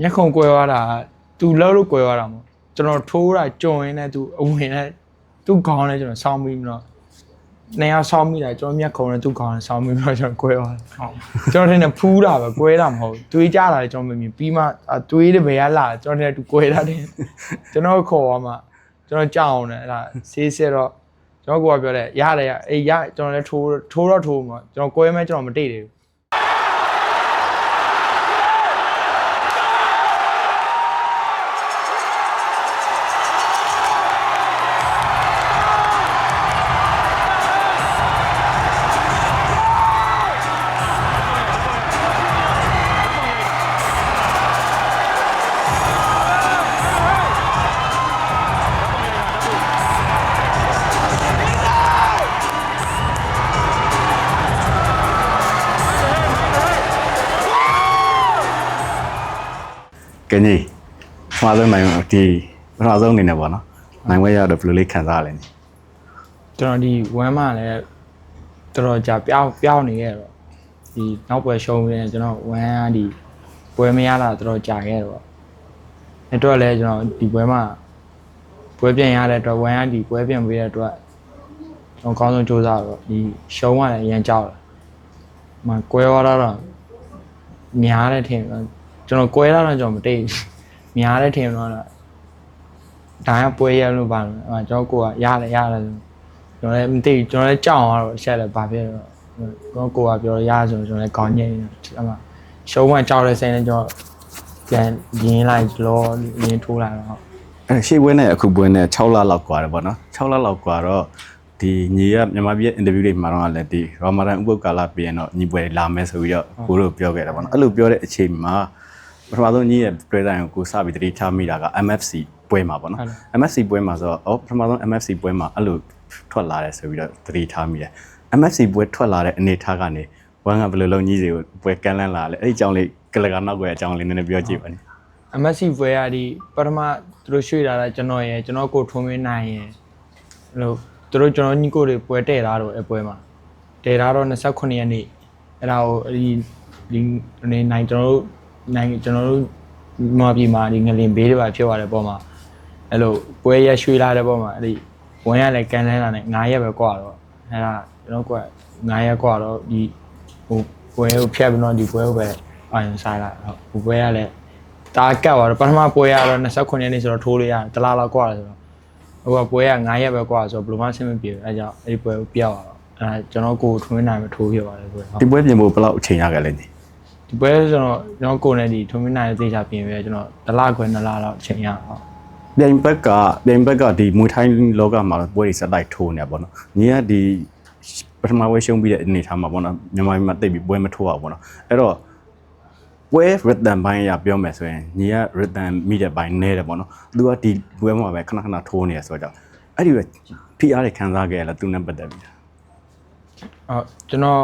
ညက်ခုံကွဲသွားတာသူလောက်လို့ကွဲသွားတာမဟုတ်ကျွန်တော်ထိုးတာကြုံရင်းနဲ့သူအဝင်နဲ့သူခေါင်းနဲ့ကျွန်တော်ဆောင်းပြီးတော့နေရာဆောင်းမိတာကျွန်တော်မျက်ခုံနဲ့သူခေါင်းနဲ့ဆောင်းပြီးတော့ကျွန်တော်ကွဲသွားတယ်ဟုတ်ကျွန်တော်ထင်တယ်ဖူးတာပဲကွဲတာမဟုတ်တွေးကြတာလည်းကျွန်တော်မမြင်ပြီးမှတွေးတဲ့ဘယ်ကလာကျွန်တော်ထင်တယ်သူကွဲတာတယ်ကျွန်တော်ခေါ်သွားမှကျွန်တော်ကြောက်အောင်တယ်အဲ့ဒါဆေးစစ်တော့ကျွန်တော်ကပြောတယ်ရတယ်ရအေးရကျွန်တော်လည်းထိုးထိုးတော့ထိုးမှာကျွန်တော်ကွဲမဲကျွန်တော်မတိတ်သေးဘူး ကင်းကြီးပထမဆုံးနိုင်ဒီပထမဆုံးအနေနဲ့ပေါ့နော်နိုင်ဝဲရတော့ဘယ်လိုလေးခံစားရလဲကျွန်တော်ဒီဝမ်းမလည်းတော်တော်ကြာပြောင်းပြောင်းနေခဲ့တော့ဒီနောက်ပွဲရှုံးနေကျွန်တော်ဝမ်းကဒီပွဲမရတာတော်တော်ကြာခဲ့တော့အဲ့တော့လည်းကျွန်တော်ဒီပွဲမှာပွဲပြန်ရတဲ့အတွက်ဝမ်းကဒီပွဲပြန်ပေးတဲ့အတွက်ကျွန်တော်ကောင်းဆုံးစူးစမ်းတော့ဒီရှုံးရတယ်အရင်ကြောက်တယ်။မကွဲသွားတော့များတဲ့ထင်တော့ ကျွန်တော်ကွဲလာတော့ကျွန်တော်မတိတ်ဘူး။များတဲ့ထင်တော့ဒါကပွဲရလို့ပါလို့အဲကျွန်တော်ကိုကရတယ်ရတယ်ဆို ကျွန်တော်လည်းမသိဘူးကျွန်တော်လည်းကြောက်အောင်တော့ရှက်တယ်ဘာဖြစ်လဲတော့ကိုကပြောရဆိုကျွန်တော်လည်းကောင်းငိမ့်တယ်အမှရှုံးမှကြောက်တဲ့စိတ်နဲ့ကျွန်တော်ပြန်ရင်းလိုက်လောရင်းထိုးလိုက်တော့ အဲရှေ့ပွဲနဲ့အခုပွဲနဲ့6လလောက်กว่าတယ်ပေါ့နော်6လလောက်กว่าတော့ဒီညီကမြန်မာပြည်အင်တာဗျူးတွေမှာတော့လည်းဒီရာမာဒန်ဥပုပ်ကာလပြင်တော့ညီပွဲလာမယ်ဆိုပြီးတော့ကိုတို့ပြောခဲ့တယ်ပေါ့နော်အဲ့လိုပြောတဲ့အချိန်မှာ ပထမဆုံးညီရဲ့တွေ့တိုင်းကိုကိုစပြီးတတိထားမိတာက MFC ပွဲမှာပေါ့နော် MFC ပွဲမှာဆိုတော့အော်ပထမဆုံး MFC ပွဲမှာအဲ့လိုထွက်လာတယ်ဆိုပြီးတော့တတိထားမိတယ် MFC ပွဲထွက်လာတဲ့အနေထားကနေဝမ်ကဘယ်လိုလုံးကြီးတွေကိုပွဲကန်လန်းလာလဲအဲ့ဒီအကြောင်းလေးကလကနောက်ွယ်အကြောင်းလေးနည်းနည်းပြောကြည့်ပါဦး MSC ဘွဲရဒီပထမသူတို့ရွှေ့လာတာကျွန်တော်ရယ်ကျွန်တော်ကိုထုံးမင်းနိုင်ရယ်အဲ့လိုသူတို့ကျွန်တော်ညီကိုတွေပွဲတဲ့တာတော့အပွဲမှာတဲ့တာတော့29ရက်နေ့အဲ့ဒါကိုဒီဒီနေနိုင်ကျွန်တော်တို့ နိုင်ငံကျွန်တော်တို့မပြည်မှာဒီငလင်ဘေးတွေပါဖြစ်သွားတဲ့ပုံမှာအဲ့လိုပွဲရရွှေလာတဲ့ပုံမှာအဲ့ဒီဝင်ရလဲကန်လန်းလာနဲ့9ရက်ပဲကွာတော့အဲ့ဒါကျွန်တော်ကွာ9ရက်ကွာတော့ဒီဟိုပွဲကိုဖျက်ပြီးတော့ဒီပွဲကိုပဲအာရုံစားလာတော့ဟိုပွဲကလည်းတာကတ်သွားတော့ပထမပွဲရတော့29ရက်နေ့ဆိုတော့ထိုးလို့ရတယ်တလားလောက်ကွာတယ်ဆိုတော့ဟိုကပွဲက9ရက်ပဲကွာဆိုတော့ဘယ်လိုမှဆင်မပြေဘူးအဲကြောင့်အဲ့ဒီပွဲကိုပြောက်သွားတော့အဲကျွန်တော်ကိုထွင်းနိုင်မထိုးဖြစ်ပါတယ်ဆိုတော့ဒီပွဲပြင်ဖို့ဘယ်လောက်အချိန်ရခဲ့လဲနေ ဒီပွဲကျွန်တော်ကျွန်တော်ကိုယ်နဲ့ဒီထွင်းနိုင်တဲ့သေချာပြင်ပဲကျွန်တော်တလားခွဲနှစ်လားတော့အချိန်ရအောင်ပြိုင်ဘက်ကပြိုင်ဘက်ကဒီမွေထိုင်းလောကမှာပွဲတွေဆက်တိုက်ထိုးနေပါတော့ညီကဒီပထမဝဲရှုံးပြီးတဲ့အနေထားမှာပေါ့နော်မြန်မာပြည်မှာတိတ်ပြီးပွဲမထိုးအောင်ပေါ့နော်အဲ့တော့ပွဲ rhythm ဘိုင်းရပြောမယ်ဆိုရင်ညီက rhythm မိတဲ့ဘိုင်းနဲတယ်ပေါ့နော်သူကဒီပွဲမှာပဲခဏခဏထိုးနေရဆိုတော့အဲ့ဒီပဲ PR တွေခံစားခဲ့ရလားသူနဲ့ပတ်သက်ပြီးဟုတ်ကျွန်တော်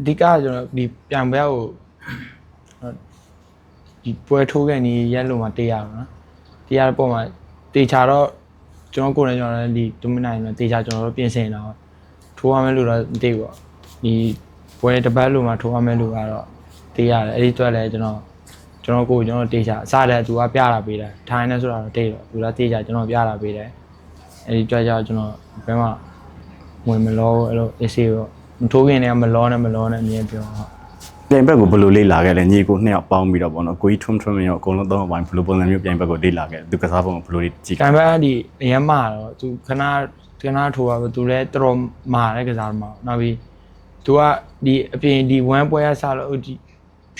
အဓိကကျွန်တော်ဒီပြန်ပွဲကိုဟုတ် ဒီပွဲထိုးခဲ့နေရက်လို့မှတေးရတော့နော်တေးရတဲ့ပုံမှာတေချာတော့ကျွန်တော်ကိုယ်နဲ့ကျွန်တော်လည်းဒီဒိုမီနိုင်နဲ့တေချာကျွန်တော်တို့ပြင်ဆင်တော့ထိုးရမယ်လို့တော့မသိဘူးပေါ့ဒီပွဲတစ်ပတ်လို့မှထိုးရမယ်လို့ကတော့တေးရတယ်အဲ့ဒီအတွက်လည်းကျွန်တော်ကျွန်တော်ကိုယ်ကျွန်တော်တေချာအစားတယ်သူကပြတာပေးတယ်ထိုင်းနေဆိုတော့တေးတော့သူကတေချာကျွန်တော်ပြတာပေးတယ်အဲ့ဒီအတွက်ကြောင့်ကျွန်တော်ဘယ်မှာဝင်မလို့အဲ့လို AC တော့မထိုးခင်တည်းကမလောနဲ့မလောနဲ့အမြင်ပြောဟုတ် ပြိုင်ဘက်ကိုဘယ်လိုလေးလာခဲ့လဲညီကိုနှစ်ယောက်ပေါင်းပြီးတော့ပေါ့နော်ကိုကြီးထွန်းထွန်းရောအကုန်လုံးသုံးအောင်ဘိုင်းဘယ်လိုပုံစံမျိုးပြိုင်ဘက်ကိုလေးလာခဲ့သူကစားပုံကိုဘယ်လိုလေးကြည့်ကံပဲဒီအရင်မှာတော့သူခဏခဏထိုးပါပဲသူလည်းတော်တော်မာတဲ့ကစားသမားနောက်ပြီးသူကဒီအပြင်ဒီဝမ်းပွဲရစားလို့ဒီ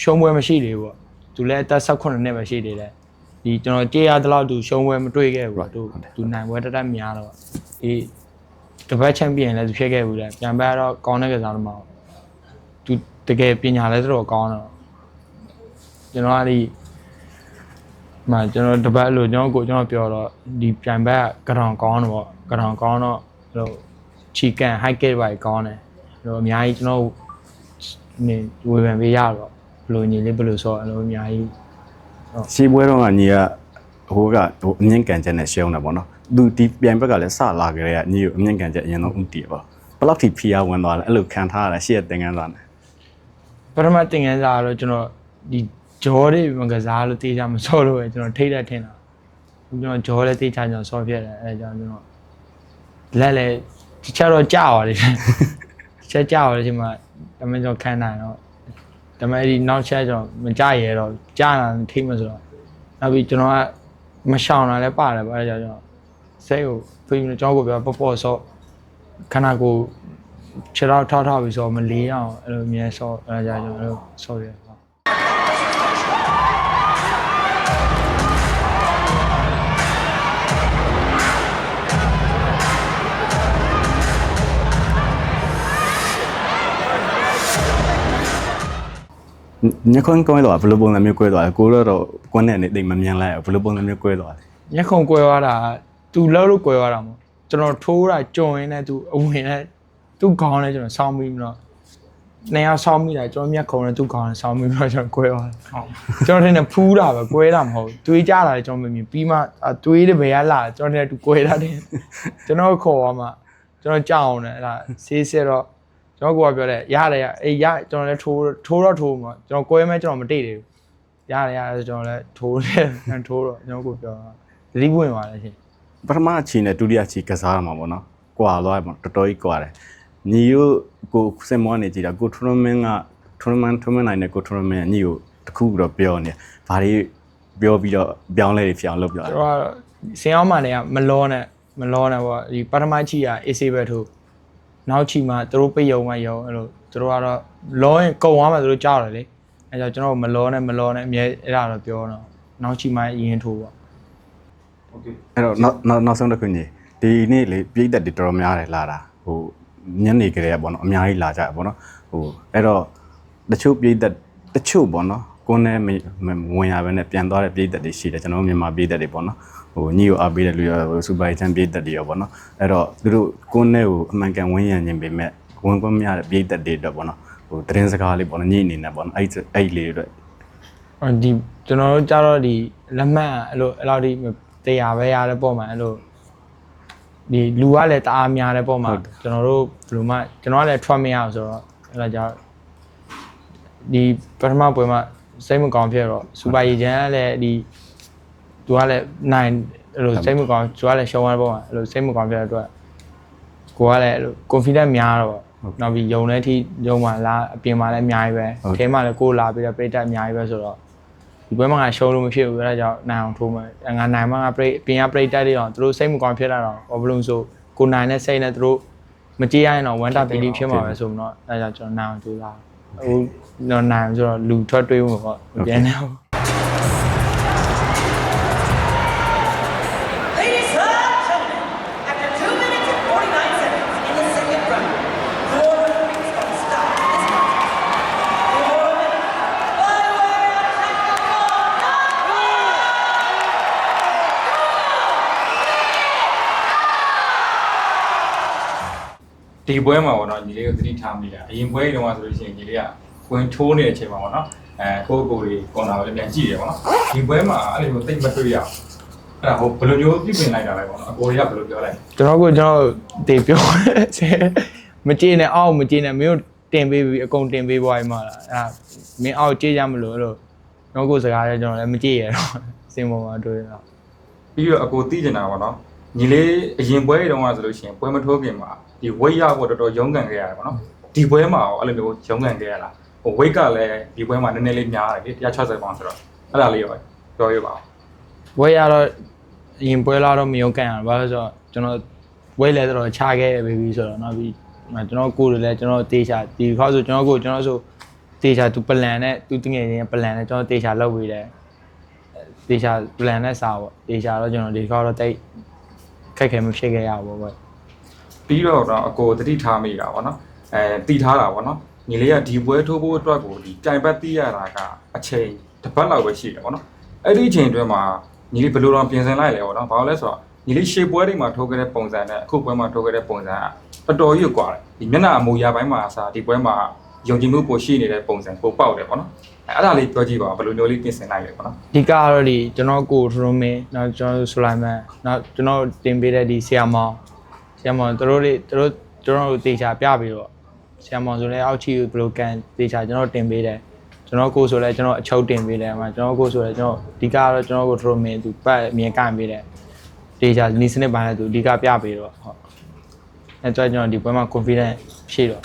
ရှုံးပွဲမရှိသေးဘူးပေါ့သူလည်းအသက်18နှစ်ပဲရှိသေးတယ်ဒီကျွန်တော်ကြေးရတဲ့လောက်သူရှုံးပွဲမတွေ့ခဲ့ဘူးပေါ့သူသူနိုင်ပွဲတက်တက်များတော့ဒီတပတ်ချန်ပီယံလည်းသူဖြစ်ခဲ့ဘူးလေပြန်ပဲတော့ကောင်းတဲ့ကစားသမားသူ တကယ်ပညာလည်းတော်တော်ကောင်းတော့ကျွန်တော်ကဒီမှကျွန်တော်တပတ်လို့ကျွန်တော်ကိုကျွန်တော်ပြောတော့ဒီပြန်ဘက်ကရောင်ကောင်းတော့ကရောင်ကောင်းတော့ဟိုချီကန် high gate ပဲကောင်းတယ်ဟိုအများကြီးကျွန်တော်နေဝေဖန်ပေးရတော့ဘလို့ညီလေးဘလို့ဆိုအဲ့လိုအများကြီးရှေးပွဲတော့ကညီကဟိုကဟိုအမြင့်ကန်ချက်နဲ့ရှုံးတာပေါ့နော်သူဒီပြိုင်ဘက်ကလည်းစလာကြတဲ့ကညီကိုအမြင့်ကန်ချက်အရင်ဆုံးဥတီပေါ့ဘယ်လောက်ထိဖီအားဝင်သွားလဲအဲ့လိုခံထားရတာရှေ့ရတင်ကန်းစားနေ ပထမသင်ခန်းစာကတော့ကျွန်တော်ဒီဂျော်တွေမကစားလို့တေးချမစောလို့ပဲကျွန်တော်ထိတ်တက်ထင်တာကျွန်တော်ဂျော်လည်းတေးချကျွန်တော်စောပြက်တယ်အဲဒါကြောင့်ကျွန်တော်လက်လည်းတစ်ချက်တော့ကြာသွားတယ်တစ်ချက်ကြာသွားတယ်ဒီမှာဒါမှကျွန်တော်ခံနိုင်တော့ဒါမှအဲ့ဒီနောက်ချက်ကျွန်တော်မကြရဲတော့ကြာတာထိတ်မဆိုတော့နောက်ပြီးကျွန်တော်ကမရှောင်တာလည်းပါတယ်ဗျအဲဒါကြောင့်ကျွန်တော်စိတ်ကိုဖိကျွန်တော်ကိုပြောပေါ့ပေါ့ဆော့ခဏကို ခြေတော့ထောက်ထောက်ပြီးဆိုမလေးအောင်အဲ့လိုအမြဲဆော့အဲဒါကြောင့်ကျွန်တော်အဲ့လိုဆော့ရတယ်ဟုတ်ညခွန်းကွဲတော့ဘယ်လိုပုံစံမျိုးကွဲသွားလဲကိုတော့တော့ကွန်းနဲ့နေတိတ်မမြင်လိုက်ဘူးဘယ်လိုပုံစံမျိုးကွဲသွားလဲညက်ခုံကွဲသွားတာသူလောက်လို့ကွဲသွားတာမဟုတ်ကျွန်တော်ထိုးတာကြုံရင်းနဲ့သူအဝင်နဲ့ သူခေါင်းနဲ့ကျွန်တော်ဆောင်းပြီးမလို့နေရာဆောင်းမိတာကျွန်တော်မျက်ခုံနဲ့သူခေါင်းနဲ့ဆောင်းပြီးတော့ကျွန်တော်ကွဲသွားတယ်ဟုတ်ကျွန်တော်ထင်တယ်ဖူးတာပဲကွဲတာမဟုတ်တွေးကြတာလည်းကျွန်တော်မမြင်ပြီးမှတွေးတဲ့ဘယ်ကလာကျွန်တော်ထင်တယ်သူကွဲတာတယ်ကျွန်တော်ခေါ်သွားမှကျွန်တော်ကြောက်အောင်တယ်အဲ့ဒါဆေးစစ်တော့ကျွန်တော်ကပြောတယ်ရတယ်ရအေးရကျွန်တော်လည်းထိုးထိုးတော့ထိုးမှာကျွန်တော်ကွဲမဲကျွန်တော်မတိတ်သေးဘူးရတယ်ရတယ်ကျွန်တော်လည်းထိုးတယ်ထိုးတော့ကျွန်တော်ကိုပြောတာသတိပွင့်သွားတယ်ရှင်ပထမအချိန်နဲ့ဒုတိယအချိန်ကစားရမှာပေါ့နော်ကွာသွားတယ်ပေါ့တော်တော်ကြီးကွာတယ် ညီတို့ကိုစင်မောနေကြည့်တာကို tournament က tournament tournament နိုင်တဲ့ကို tournament ညီကိုတခုတော့ပြောနေဘာတွေပြောပြီးတော့ပြောင်းလဲတွေဖြစ်အောင်လုပ်ပြတယ်ကျွန်တော်ကတော့စင်အောင်မှလည်းမလောနဲ့မလောနဲ့ပေါ့ဒီပထမချီကအေးဆေးပဲထိုးနောက်ချီမှသူတို့ပိတ်ယုံမှယုံအဲ့လိုသူတို့ကတော့လောရင်ကုံသွားမှသူတို့ကြောက်တယ်လေအဲကြောင့်ကျွန်တော်မလောနဲ့မလောနဲ့အမြဲအဲ့ဒါတော့ပြောတော့နောက်ချီမှရင်ထိုးပေါ့အဲ့တော့နောက်နောက်နောက်ဆုံးတစ်ခုညီဒီနေ့လေပြိသက်တွေတော်တော်များတယ်လာတာဟို ညနေကလေးကပေါ့နော်အများကြီးလာကြတယ်ပေါ့နော်ဟိုအဲ့တော့တချို့ပြိသက်တချို့ပေါ့နော်ကိုယ်နဲ့မမဝင်ရဘဲနဲ့ပြန်သွားတဲ့ပြိသက်တွေရှိတယ်ကျွန်တော်တို့မြန်မာပြိသက်တွေပေါ့နော်ဟိုညီကိုအားပေးတဲ့လူရောစူပါချန်ပြိသက်တွေရောပေါ့နော်အဲ့တော့သူတို့ကိုယ်နဲ့ကိုအမှန်ကန်ဝင်ရခြင်းပေမဲ့ဝင်ခွင့်မရတဲ့ပြိသက်တွေအတွက်ပေါ့နော်ဟိုသတင်းစကားလေးပေါ့နော်ညီအနေနဲ့ပေါ့နော်အဲ့အဲ့လေးတွေအတွက်ဟိုဒီကျွန်တော်တို့ကြတော့ဒီလက်မှတ်အဲ့လိုအဲ့လိုဒီတရားပဲရတဲ့ပုံမှာအဲ့လို ဒီလူကလည်းတအားများတဲ့ပုံမှာကျွန်တော်တို့ဘယ်လိုမှကျွန်တော်ကလည်းထွက်မရအောင်ဆိုတော့အဲ့ဒါကြောင့်ဒီပထမပွဲမှာစိတ်မကောင်းဖြစ်တော့စူပါရီချန်ကလည်းဒီသူကလည်းနိုင်အဲ့လိုစိတ်မကောင်းသူကလည်းရှုံးရတဲ့ပုံမှာအဲ့လိုစိတ်မကောင်းဖြစ်တဲ့အတွက်ကိုကလည်းအဲ့လို confidence များတော့နောက်ပြီးယုံတဲ့ထိယုံမှလာအပြင်မှာလည်းအများကြီးပဲအထဲမှာလည်းကိုလာပြီးတော့ပြိတ္တအများကြီးပဲဆိုတော့ ဒီပွဲမှာငါရှုံးလို့မဖြစ်ဘူးအဲဒါကြောင့်နိုင်အောင်ထိုးမယ်ငါနိုင်မှငါပြိပြင်ကပြိတက်တွေတော့သူတို့စိတ်မကောင်းဖြစ်လာတော့ဘာလို့ဆိုကိုနိုင်တဲ့စိတ်နဲ့သူတို့မကြည့်ရရင်တော့ဝမ်းတာပီလီဖြစ်မှာပဲဆိုတော့အဲဒါကြောင့်ကျွန်တော်နိုင်အောင်ကြိုးစားအခုတော့နိုင်အောင်ဆိုတော့လူထွက်တွေးမှာပေါ့ပြန်နေအောင် ဒီပွဲမှာပေါ့နော်ညီလေးကိုသတိထားမိတာအရင်ပွဲတုန်းကဆိုလို့ရှိရင်ညီလေးကဝင်ထိုးနေတဲ့အချိန်မှာပေါ့နော်အဲကိုယ့်ကိုယ်လေးကွန်တာကိုလည်းပြန်ကြည့်တယ်ပေါ့နော်ဒီပွဲမှာအဲ့လိုမျိုးတိတ်မတွေ့ရအောင်အဲ့ဒါဟိုဘယ်လိုမျိုးပြုပြင်လိုက်တာလဲပေါ့နော်အကိုတွေကဘယ်လိုပြောလိုက်ကျွန်တော်ကကျွန်တော်တေပြောတယ်မကြည့်နဲ့အောက်မကြည့်နဲ့မင်းတို့တင်ပေးပြီးအကုန်တင်ပေးသွားပြီမလားအဲမင်းအောက်ကြည့်ကြမလို့အဲ့လိုကျွန်တော်ကိုစကားလည်းကျွန်တော်လည်းမကြည့်ရတော့စင်ပေါ်မှာတွေ့တော့ပြီးတော့အကိုသိကျင်တာပေါ့နော်ညီလေးအရင်ပွဲတုန်းကဆိုလို့ရှိရင်ပွဲမထိုးခင်မှာ ဒီဝိတ်ရဖို့တော်တော်ရုန်းကန်ခဲ့ရတယ်ပေါ့နော်ဒီပွဲမှာရောအဲ့လိုမျိုးရုန်းကန်ခဲ့ရလားဟိုဝိတ်ကလည်းဒီပွဲမှာနည်းနည်းလေးများတယ်လေ160ပေါင်ဆိုတော့အဲ့ဒါလေးရောပြောရပါဦးဘွဲရတော့အရင်ပွဲလာတော့မယုံကန်ရဘူးဘာလို့လဲဆိုတော့ကျွန်တော်ဘွဲလဲတော့ခြားခဲ့ရပြီဆိုတော့နောက်ပြီးကျွန်တော်ကိုယ်လည်းကျွန်တော်တေချာဒီခေါက်ဆိုကျွန်တော်ကိုကျွန်တော်ဆိုတေချာသူပလန်နဲ့သူတငယ်ချင်းပလန်နဲ့ကျွန်တော်တေချာလောက်ပြီးတယ်တေချာပလန်နဲ့စာပေါ့တေချာတော့ကျွန်တော်ဒီခေါက်တော့တိတ်ခက်ခဲမဖြစ်ခဲ့ရဘူးပေါ့ ပြီးတော့တော့အကိုတတိထားမိတာပေါ့နော်အဲတီထားတာပေါ့နော်ညီလေးကဒီပွဲထိုးဖို့အတွက်ကိုဒီတိုင်ပတ်တီးရတာကအချိန်တစ်ပတ်လောက်ပဲရှိတယ်ပေါ့နော်အဲ့ဒီအချိန်အတွင်းမှာညီလေးဘယ်လိုတော့ပြင်ဆင်လိုက်လဲပေါ့နော်ဘာလို့လဲဆိုတော့ညီလေးရှေ့ပွဲတွေမှာထိုးခဲ့တဲ့ပုံစံနဲ့အခုပွဲမှာထိုးခဲ့တဲ့ပုံစံကတော်တော်ကြီးကွာတယ်ဒီမျက်နှာအမူအရာပိုင်းမှာအစားဒီပွဲမှာယုံကြည်မှုပိုရှိနေတဲ့ပုံစံပိုပေါက်တယ်ပေါ့နော်အဲအဲ့ဒါလေးပြောကြည့်ပါဦးဘယ်လိုမျိုးလေးပြင်ဆင်လိုက်လဲပေါ့နော်ဒီကတော့ဒီကျွန်တော်ကိုထရိုမင်းနောက်ကျွန်တော်ဆူလိုက်မန်နောက်ကျွန်တော်တင်ပေးတဲ့ဒီဆီယာမောင် ဆီယာမောင်တို့တွေတို့ကျွန်တော်တို့တေချာပြပြီးတော့ဆီယာမောင်ဆိုလဲအောက်ချီကိုဘယ်လိုကန်တေချာကျွန်တော်တင်ပေးတယ်ကျွန်တော်ကိုယ်ဆိုလဲကျွန်တော်အချုပ်တင်ပေးတယ်အမှကျွန်တော်ကိုယ်ဆိုလဲကျွန်တော်ဒီကတော့ကျွန်တော်ကိုထရိုမင်သူပတ်အမြင်ကန့်ပေးတယ်ဒေချာနီးစနစ်ပိုင်းလဲသူအဓိကပြပေးတော့ဟုတ်အဲကြောင့်ကျွန်တော်ဒီပွဲမှာ confidence ဖြည့်တော့